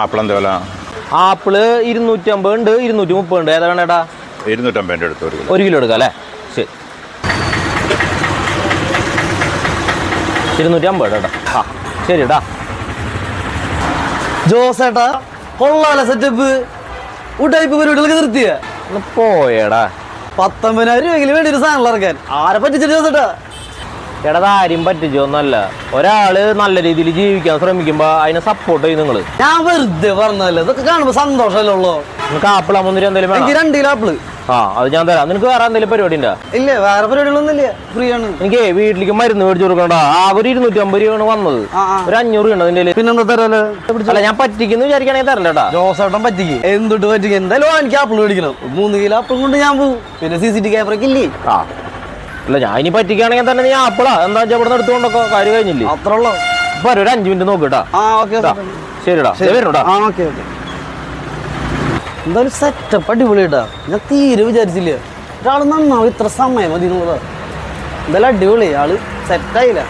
Apple എന്താ വില apple ഇരുന്നൂറ്റമ്പത് ഉണ്ട് ഇരുന്നൂറ്റി മുപ്പത് ഉണ്ട്. ഏതാ വേണേടാ ഇരുന്നൂറ്റമ്പതിന്റെ അടുത്ത് ഒരു കിലോ. ഒരു കിലോ എടുക്കാം അല്ലേ? ശരി. ഇരുന്നൂറ്റി അമ്പത് ആ ശരി കേട്ടാ ജോസേട്ടാ കൊള്ളാല സെറ്റപ്പ് ഉടായ്പ പരിപാടികളൊക്കെ നിർത്തിയ. പോയേടാ. പത്തൊമ്പതിനായിരം രൂപയെങ്കിലും വേണ്ടി ഒരു സാധനം ഇറക്കാൻ. ആരെ പറ്റിച്ചിട്ട് ജോസേട്ടാ എടാ ഇത് ആരും പറ്റിച്ചൊന്നല്ല ഒരാൾ നല്ല രീതിയിൽ ജീവിക്കാൻ ശ്രമിക്കുമ്പോ അതിനെ സപ്പോർട്ട് ചെയ്യും നിങ്ങൾ. ഞാൻ വെറുതെ പറഞ്ഞതല്ലേ? ഇതൊക്കെ കാണുമ്പോ സന്തോഷമല്ലേ ഉള്ളൂ? നിനക്ക് ആപ്പിൾ മുന്തിരി എന്തെങ്കിലും എനിക്ക് വേണം രണ്ട് കിലോ ആപ്പിൾ. ആ അത് ഞാൻ തരാം. നിനക്ക് വേറെ എന്തെങ്കിലും പരിപാടി ഉണ്ടോ? ഇല്ല വേറെ പരിപാടികളൊന്നും ഇല്ല ഫ്രീ ആണ്. എനിക്ക് വീട്ടിലേക്ക് മരുന്ന് മേടിച്ചു കൊടുക്കണ്ട ആ ഒരു ഇരുന്നൂറ്റി അമ്പത് രൂപയാണ് വന്നത്. ആ, ആ. ഒരു അഞ്ഞൂറ് രൂപ ഉണ്ട് പിന്നെന്താ തരാലോ? അല്ല ഞാൻ പറ്റിക്കുന്നു വിചാരിക്കണെങ്കിൽ തരല്ലേട്ടാ ജോസേട്ടൻ പറ്റിക്ക്. എന്തുട്ട് പറ്റിക്ക്? എന്തായാലും എനിക്ക് ആപ്പിൾ മേടിക്കണം. മൂന്ന് കിലോ ആപ്പിൾ കൊണ്ട് ഞാൻ പോകും പിന്നെ സി സി ടി ക്യാമറയ്ക്ക് ഇല്ലേ? ആ. അല്ല ഞാൻ ഇനി പറ്റിക്കുകയാണെങ്കിൽ തന്നെ നീ ആപ്പിളാ എന്താ വെച്ചാൽ ഇവിടെ നിന്ന് എടുത്തുകൊണ്ടൊക്കെ കാര്യം കഴിഞ്ഞില്ലേ? അത്ര ഉള്ളു ഇപ്പൊ ഒരു അഞ്ചു മിനിറ്റ് നോക്കട്ടാ ആ ഓക്കെ ശരിടാ. വരുന്നുടാ ആ ഓക്കെ ഓക്കെ. എന്തായാലും സെറ്റപ്പ് അടിപൊളിയാട്ടാ ഞാൻ തീരെ വിചാരിച്ചില്ല? ഒരാൾ നന്നാവും ഇത്ര സമയം മതി എന്നുള്ളതാ. എന്തായാലും അടിപൊളി. ആൾ സെറ്റായില്ല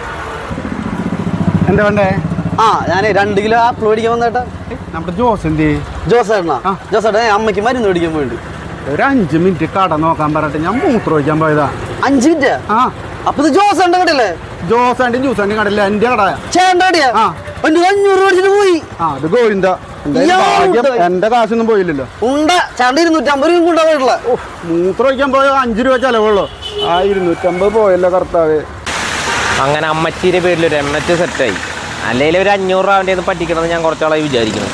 എന്താ വേണ്ടേ? ആ ഞാനേ രണ്ട് കിലോ ആപ്പിൾ മേടിക്കാൻ വന്നേട്ടാ നമ്മുടെ ജോസ് എന്ത് ജോസ് ഏട്ടാ ഞാൻ അമ്മയ്ക്ക് മരുന്ന് മേടിക്കാൻ പോയിട്ട് ഒരു അഞ്ച് മിനിറ്റ് കട നോക്കാൻ പറഞ്ഞിട്ട് ഞാൻ മൂത്രം ഒഴിക്കാൻ പോയതാ. അഞ്ച് മിനിറ്റ് ആ. അപ്പൊ ഇത് ജോസ് ഉണ്ട് കണ്ടില്ലേ? ജോസ് ആൻഡ് ജ്യൂസ് ആൻഡ് കടയില്ല എന്റെ കടയാ? ആ. അഞ്ചു അഞ്ഞൂറ് മേടിച്ചിട്ട് പോയി. ആ അത് ഗോവിന്ദ. എന്തായാലും ഇയാൾ ഭാഗ്യം? എന്റെ കാശൊന്നും പോയില്ലല്ലോ. ഉണ്ട ചേട്ടൻ ഇരുന്നൂറ്റമ്പത് രൂപ കൊണ്ടാ പോയിട്ടുള്ള മൂത്രം ഒഴിക്കാൻ പോയ അഞ്ച് രൂപ ചെലവുള്ളൂ. ആ ഇരുന്നൂറ്റമ്പത് പോയല്ലോ കർത്താവ്. അങ്ങനെ അമ്മച്ചീരെ പേരിൽ ഒരു എം എച്ച് സെറ്റായി അല്ലെങ്കിൽ ഒരു അഞ്ഞൂറ് രൂപ അവന്റെ പറ്റിക്കണമെന്ന് ഞാൻ കുറച്ചാളായി വിചാരിക്കുന്നു.